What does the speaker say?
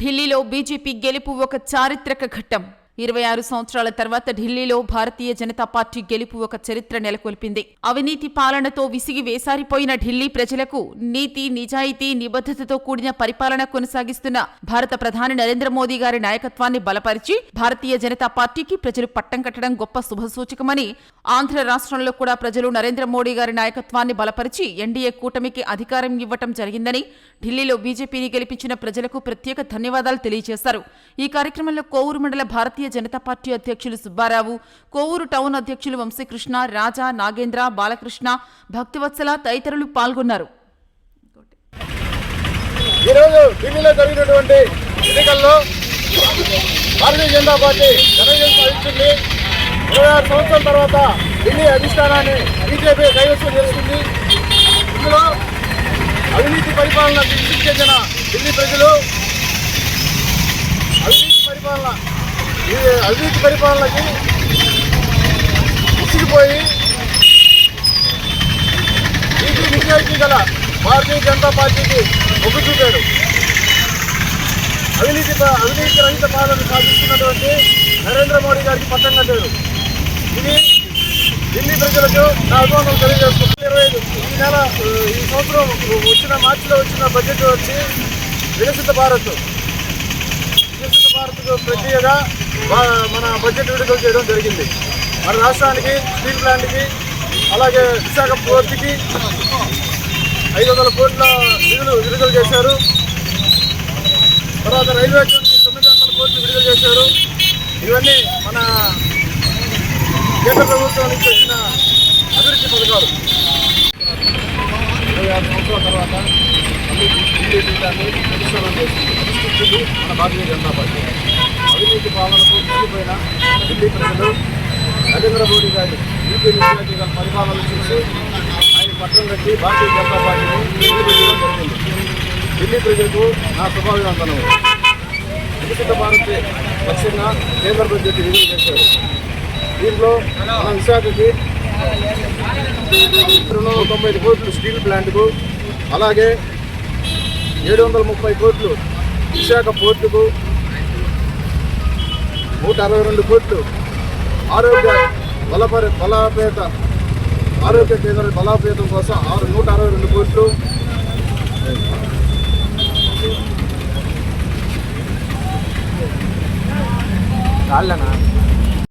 ఢిల్లీలో బీజేపీ గెలుపు ఒక చారిత్రక ఘట్టం. ఇరవై ఆరు సంవత్సరాల తర్వాత ఢిల్లీలో భారతీయ జనతా పార్టీ గెలుపు ఒక చరిత్ర నెలకొల్పింది. అవినీతి పాలనతో విసిగి వేసారిపోయిన ఢిల్లీ ప్రజలకు నీతి నిజాయితీ నిబద్ధతతో కూడిన పరిపాలన కొనసాగిస్తున్న భారత ప్రధాని నరేంద్ర మోదీ గారి నాయకత్వాన్ని బలపరిచి భారతీయ జనతా పార్టీకి ప్రజలు పట్టం కట్టడం గొప్ప శుభసూచకమని ఆంధ్ర రాష్ట్రంలో కూడా ప్రజలు నరేంద్ర మోడీ గారి నాయకత్వాన్ని బలపరిచి ఎన్డీఏ కూటమికి అధికారం ఇవ్వటం జరిగిందని ఢిల్లీలో బీజేపీని గెలిపించిన ప్రజలకు ప్రత్యేక ధన్యవాదాలు తెలియజేశారు. ఈ కార్యక్రమంలో కోవూరు మండల భారతీయ భారతీయ జనతా పార్టీ అధ్యక్షులు సుబ్బారావు కోవూరు టౌన్ అధ్యక్షులు వంశీకృష్ణ రాజా నాగేంద్ర బాలకృష్ణ భక్తివత్సల తదితరులు పాల్గొన్నారు. ఈరోజు ఢిల్లీలో జరిగినటువంటి ఎన్నికల్లో భారతీయ జనతా పార్టీ ఘనవిజయం సాధించింది. ఇరవై ఆరు సంవత్సరాల తర్వాత ఢిల్లీ అధిష్టానాన్ని బీజేపీ కైవసం చేస్తుంది. ఇందులో అవినీతి పరిపాలన చెందిన ఢిల్లీ ప్రజలు అవినీతి పరిపాలన ఈ అవినీతి పరిపాలనకి విసిగిపోయి నీతి నిజాయితీ గల భారతీయ జనతా పార్టీకి మొగ్గు చూపాడు అవినీతి అవినీతి రహిత పాలన సాధిస్తున్నటువంటి నరేంద్ర మోడీ గారికి పట్టం కట్టాడు ఇది ఢిల్లీ ప్రజలకు నా అభిమానం తెలియజేస్తుంది ఇరవై ఈ నెల ఈ సంవత్సరం వచ్చిన మార్చిలో వచ్చిన బడ్జెట్ వచ్చి వికసిత భారత్. వికసిత భారత్కు ప్రక్రియగా మన బడ్జెట్ విడుదల చేయడం జరిగింది. మన రాష్ట్రానికి స్టీల్ ప్లాంట్కి అలాగే విశాఖ పోర్టుకి ఐదు వందల కోట్ల నిధులు విడుదల చేశారు. తర్వాత రైల్వే జోన్కి తొమ్మిది వందల కోట్లు విడుదల చేశారు. ఇవన్నీ మన కేంద్ర ప్రభుత్వం నుంచి వచ్చిన అభివృద్ధి పథకాలు. ఇరవై ఆరు సంవత్సరాల తర్వాత మళ్ళీ ఢిల్లీ దాన్ని ప్రతిష్టం చేస్తుంది పరిస్థితి మన భారతీయ జనతా పార్టీ. అవినీతి పాలనకు కూలిపోయిన ఢిల్లీ ప్రజలు నరేంద్ర మోడీ గారి యూపీ నిజాయితీ గల పరిపాలన చూసి ఆయన పట్టణం కట్టి భారతీయ జనతా పార్టీని జరిగింది. ఢిల్లీ ప్రజలకు నా శుభాభివందనం వికసిత భారత్ లక్ష్యంగా కేంద్ర బడ్జెట్ విడుదల చేశారు. దీంట్లో మన విశాఖకి రెండు వందల తొంభై ఐదు కోట్లు స్టీల్ ప్లాంట్కు అలాగే ఏడు వందల ముప్పై కోట్లు విశాఖ పోర్టుకు నూట అరవై రెండు కోట్లు. ఆరోగ్య బలపరి బలోపేత ఆరోగ్య కేంద్ర బలోపేతం కోసం ఆరు నూట అరవై రెండు కోట్లు. కాళ్ళనా